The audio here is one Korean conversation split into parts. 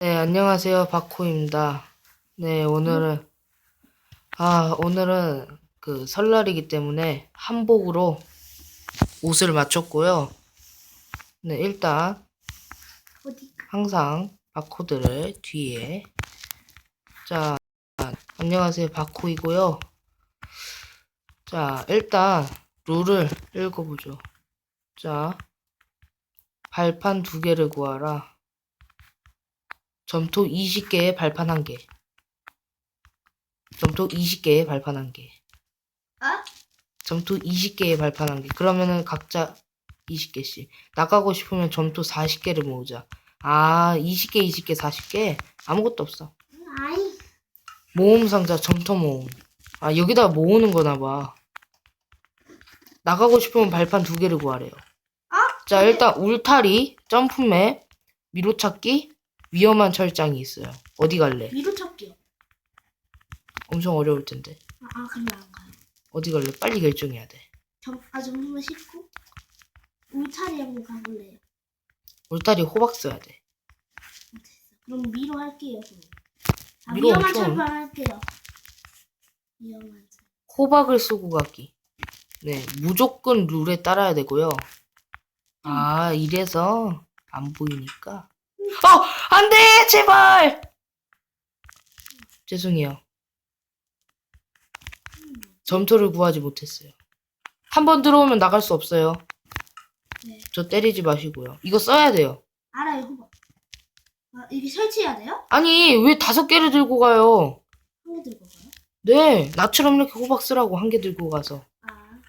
네, 안녕하세요. 바코입니다. 네, 오늘은, 아, 오늘은 그 설날이기 때문에 한복으로 옷을 맞췄고요. 네, 일단? 항상 바코드를 뒤에. 자, 안녕하세요. 바코이고요. 자, 일단 룰을 읽어보죠. 자, 발판 두 개를 구하라. 점토 20개에 발판 1개. 점토 20개에 발판 1개. 아? 점토 20개에 발판 1개. 그러면은 각자 20개씩. 나가고 싶으면 점토 40개를 모으자. 아, 20개, 20개, 40개? 아무것도 없어. 아이. 모음 상자 점토 모음. 아, 여기다 모으는 거나 봐. 나가고 싶으면 발판 두 개를 구하래요. 아? 자, 일단 울타리, 점프맵, 미로찾기, 위험한 철장이 있어요. 어디 갈래? 위로 찾기요. 엄청 어려울 텐데. 아, 아 그냥 안 가요. 어디 갈래? 빨리 결정해야 돼. 점, 아 점수만 씻고 울타리 한번 가볼래요. 울타리 호박 써야 돼. 됐어. 그럼 미로 할게요. 그럼. 아, 미로 위험한 엄청- 철판 할게요. 위험한 철. 호박을 쓰고 가기. 네, 무조건 룰에 따라야 되고요. 아, 이래서 안 보이니까. 어! 안 돼! 제발! 죄송해요. 점토를 구하지 못했어요. 한 번 들어오면 나갈 수 없어요. 네. 저 때리지 마시고요. 이거 써야 돼요. 알아요, 호박. 아 이게 설치해야 돼요? 아니, 왜 다섯 개를 들고 가요? 한 개 들고 가요? 네, 나처럼 이렇게 호박 쓰라고 한 개 들고 가서. 아.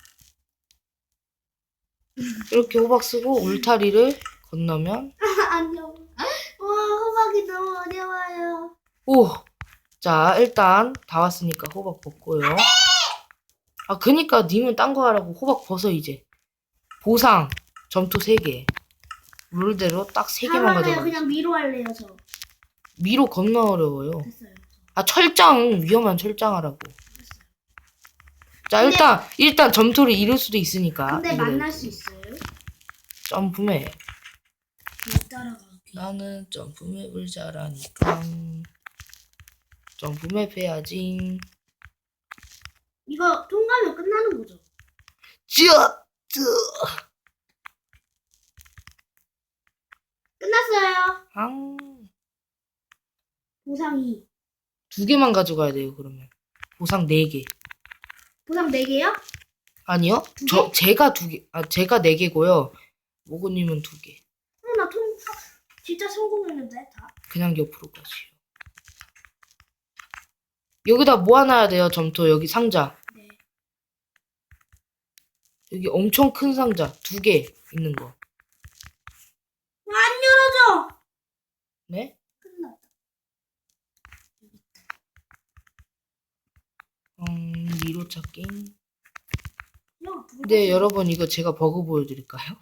이렇게 호박 쓰고 울타리를 건너면 안녕. 너무 어려워요. 오! 자, 일단 다 왔으니까 호박 벗고요. 아, 그니까 님은 딴 거 하라고 호박 벗어 이제. 보상 점토 3개. 룰대로 딱 3개만 할래요. 가져가. 그냥 미로 할래요, 저. 미로 겁나 어려워요. 됐어요. 아, 철장 위험한 철장 하라고. 자, 근데- 일단 일단 점토를 잃을 수도 있으니까. 근데 이거를 만날 수 있어요? 점프맵. 못 따라가기. 나는 점프맵을 잘하니까. 점프맵 해야지. 이거 통과하면 끝나는 거죠? 쯔! 쯔! 끝났어요. 앙. 보상이. 두 개만 가져가야 돼요, 그러면. 보상 네 개. 보상 4개요? 아니요? 두 저, 제가 두 개, 아, 제가 네 개고요. 모구님은 두 개. 진짜 성공했는데, 다. 그냥 옆으로 가시오. 여기다 모아놔야 돼요, 점토. 여기 상자. 네. 여기 엄청 큰 상자. 두 개 있는 거. 안 열어줘! 네? 끝났다. 음, 미로 찾기. 야, 불 네, 여러분, 이거 제가 버그 보여드릴까요?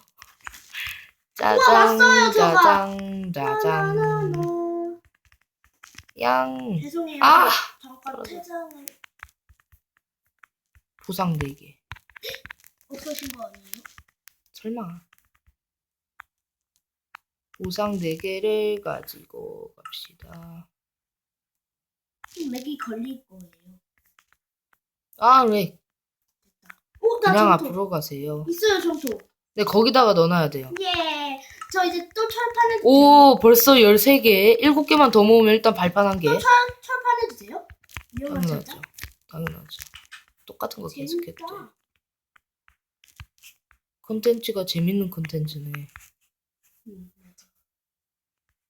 짜잔, 왔어요, 저거. 짜잔, 짜잔. 나나나나. 양. 죄송해요. 아! 잠깐 퇴장을 보상 네 개. 없으신 거 아니에요? 설마. 보상 4개를 가지고 갑시다. 맥이 걸릴 거예요. 아, 네. 오, 나 그냥 점토. 앞으로 가세요. 있어요, 점토. 네, 거기다가 넣어놔야 돼요. 예. 저 이제 또 철판에 오, 벌써 13개. 7개만 더 모으면 일단 발판 한 개. 또 철, 돼요? 위험한 당연하죠. 당연하죠. 똑같은 거. 재밌다. 콘텐츠가 재밌는. 음, 맞아.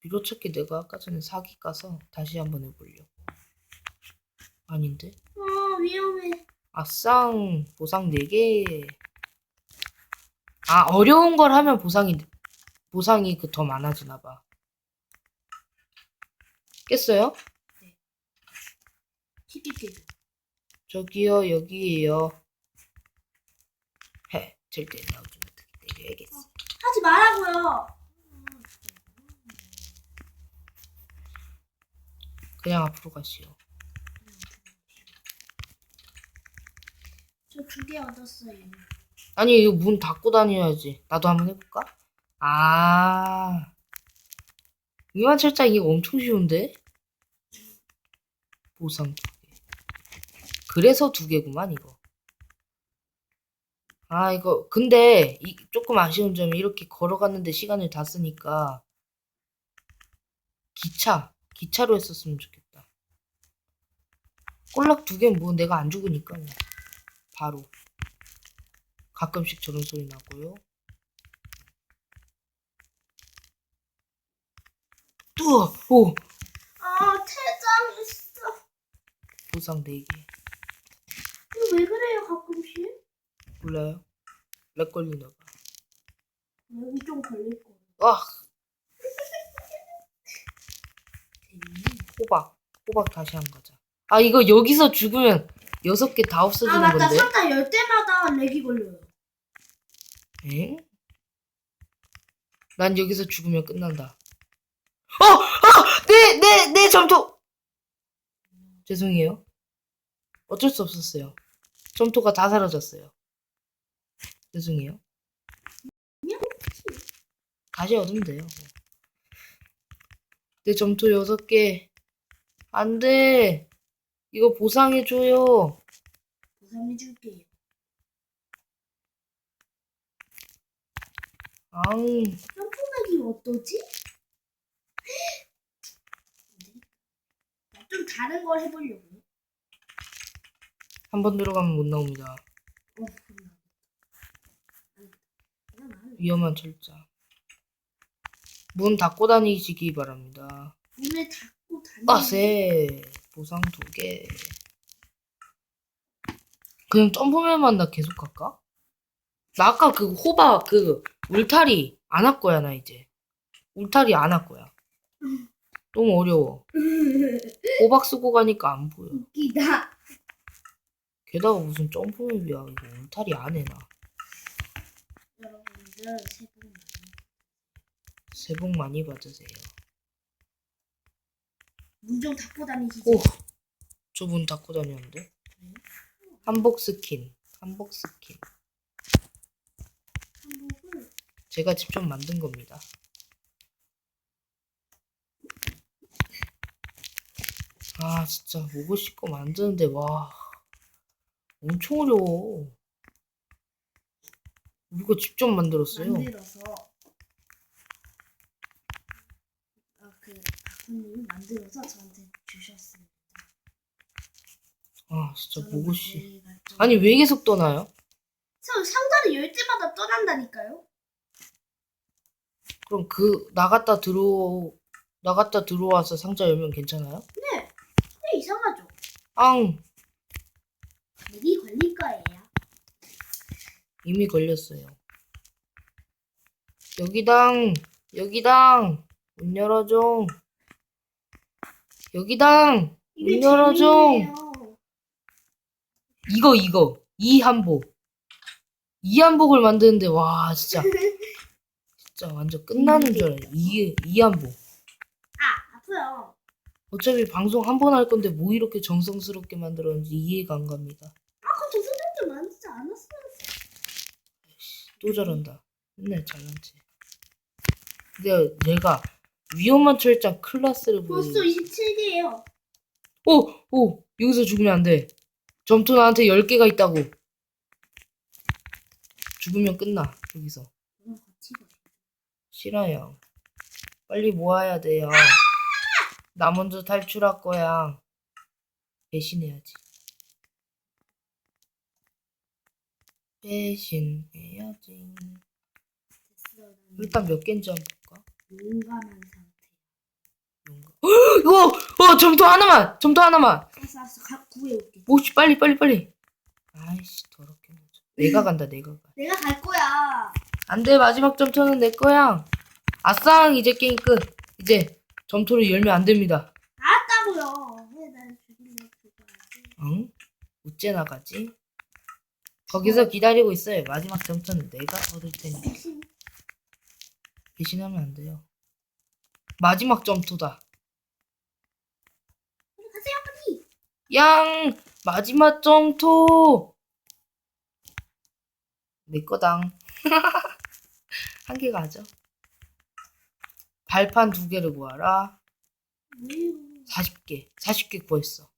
미로찾기 내가 아까 전에 사기 까서 다시 한번 해보려고. 아닌데? 어, 위험해. 아쌍 보상 4개 아 어려운 걸 하면 보상이 보상이 그 더 많아지나 봐 깼어요? 튀기기. 저기요 여기에요 해 절대 나오지 못하게 때려야겠어 하지 말라고요. 그냥 앞으로 가시오 저 두 개 얻었어요. 아니 이거 문 닫고 다녀야지 나도 한번 해볼까? 아 이만 철장 이거 엄청 쉬운데? 보상 두 개. 그래서 두 개구만 이거. 아 이거 근데 이, 조금 아쉬운 점이 이렇게 걸어갔는데 시간을 다 쓰니까 기차 기차로 했었으면 좋겠다. 꼴락 두 개는 뭐 내가 안 죽으니까 뭐. 바로 가끔씩 저런 소리 나고요. 뚜어 오 아 퇴장 있어. 보상 4개 이거 왜 그래요 가끔씩? 몰라요? 렉 걸리나 봐. 여기 좀 걸릴 거. 와 호박 호박 다시 한 거자. 아 이거 여기서 죽으면 여섯 개다아 없어지는 맞다 건데? 상자 열 때마다 렉이 걸려요. 엥? 난 여기서 죽으면 끝난다. 어! 아! 내, 내, 내 점토! 죄송해요. 어쩔 수 없었어요. 점토가 다 사라졌어요. 죄송해요. 다시 얻으면 돼요. 내 점토 여섯 개. 안 돼. 이거 보상해줘요. 보상해줄게요. 앙. 점프맥이 어떠지? 나 좀 다른 걸 해보려고. 한 번 들어가면 못 나옵니다. 어, 그럼 나. 나 위험한 철자. 문 닫고 다니시기 바랍니다. 문을 닫고 다니. 빠세 보상 두 개. 그냥 점프맨만 나 계속 갈까? 나 아까 그 호박 그 울타리 안 할 거야 나 이제. 울타리 안 할 거야. 너무 어려워. 호박 쓰고 가니까 안 보여. 웃기다. 게다가 무슨 점프맨이야 이거 울타리 안 해 나. 여러분들 새해 복 많이 새해 복 많이 받으세요. 문좀 닫고 다니시죠. 오, 저문 닫고 다녔는데. 한복 스킨, 한복 스킨. 한복을 제가 직접 만든 겁니다. 아, 진짜 목을 씻고 만드는데 와, 엄청 어려워. 이거 직접 만들었어요. 만들어서 아그 아버님이 만들어서 저한테 주셨습니다. 아, 진짜. 내일 갈 거- 아니 왜 계속 떠나요? 저 상자를 열 때마다 떠난다니까요. 그럼 그 나갔다 들어 나갔다 들어와서 상자 열면 괜찮아요? 네, 왜 이상하죠? 앙, 렉이 걸릴 거예요. 이미 걸렸어요. 여기당, 여기당, 문 열어줘. 여기당, 문 열어줘. 재밌네요. 이거, 이거. 이 한복. 이 한복을 만드는데, 와, 진짜. 진짜 완전 끝나는 줄 알아요. 이, 이 한복. 아 아파요. 어차피 방송 한 번 할 건데, 뭐 이렇게 정성스럽게 만들었는지 이해가 안 갑니다. 아 그럼 저 선생님 만지지 않았어요. 또 저런다. 맨날 잘난지. 근데 내가 위험한 철장 클라스를 보여. 벌써 27개예요. 오! 오! 여기서 죽으면 안 돼. 점토 나한테 10개가 있다고. 죽으면 끝나. 여기서. 싫어요. 빨리 모아야 돼요. 나 먼저 탈출할 거야. 배신해야지. 배신해야지. 됐어. 일단 몇 개인지 한번 볼까? 용감한 상태. 이거! 어! 점토 하나만! 점토 하나만! 알았어 알았어 가, 구해올게. 오씨 빨리 빨리 빨리 아이씨 더럽게 내가 간다 내가 가 내가 갈 거야. 안돼 마지막 점토는 내 거야 아싸 이제 게임 끝 이제 점토를 열면 안 됩니다 알았다고요. 왜날 죽이려 죽어야지. 응? 어째 나가지? 거기서 기다리고 있어요 마지막 점토는 내가 얻을 테니 대신 배신하면 안 돼요 마지막 점토다 빨리 가세요 빨리. 양 마지막 점토 내 거당 한 개가 하죠 발판 두 개를 구하라. 왜요? 40개. 40개 구했어.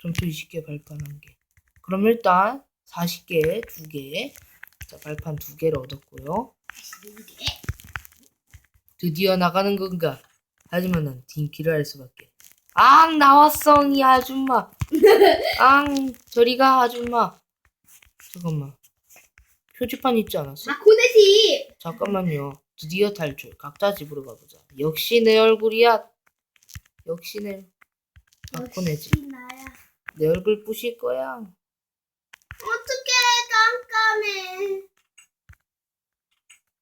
점토 20개, 발판 한 개. 그럼 일단 40개, 두 개. 자, 발판 두 개를 얻었고요. 드디어 나가는 건가? 하지만 난 딩키를 할 수밖에. 앙 나왔어 이 아줌마. 앙 저리가 아줌마. 잠깐만. 표지판 있지 않았어? 아 코네티. 잠깐만요. 드디어 탈출. 각자 집으로 가보자. 역시 내 얼굴이야. 역시 내. 역시 나야. 내 얼굴 부실 거야. 어떻게 깜깜해.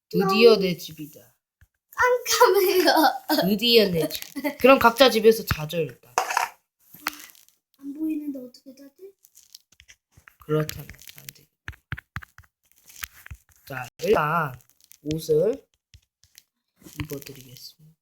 드디어 내 집이다. 깜깜해요. 드디어 내 집. 그럼 각자 집에서 자죠 일단. 안 보이는데 어떻게 자지? 그렇다면. 자 일단 옷을 입어드리겠습니다.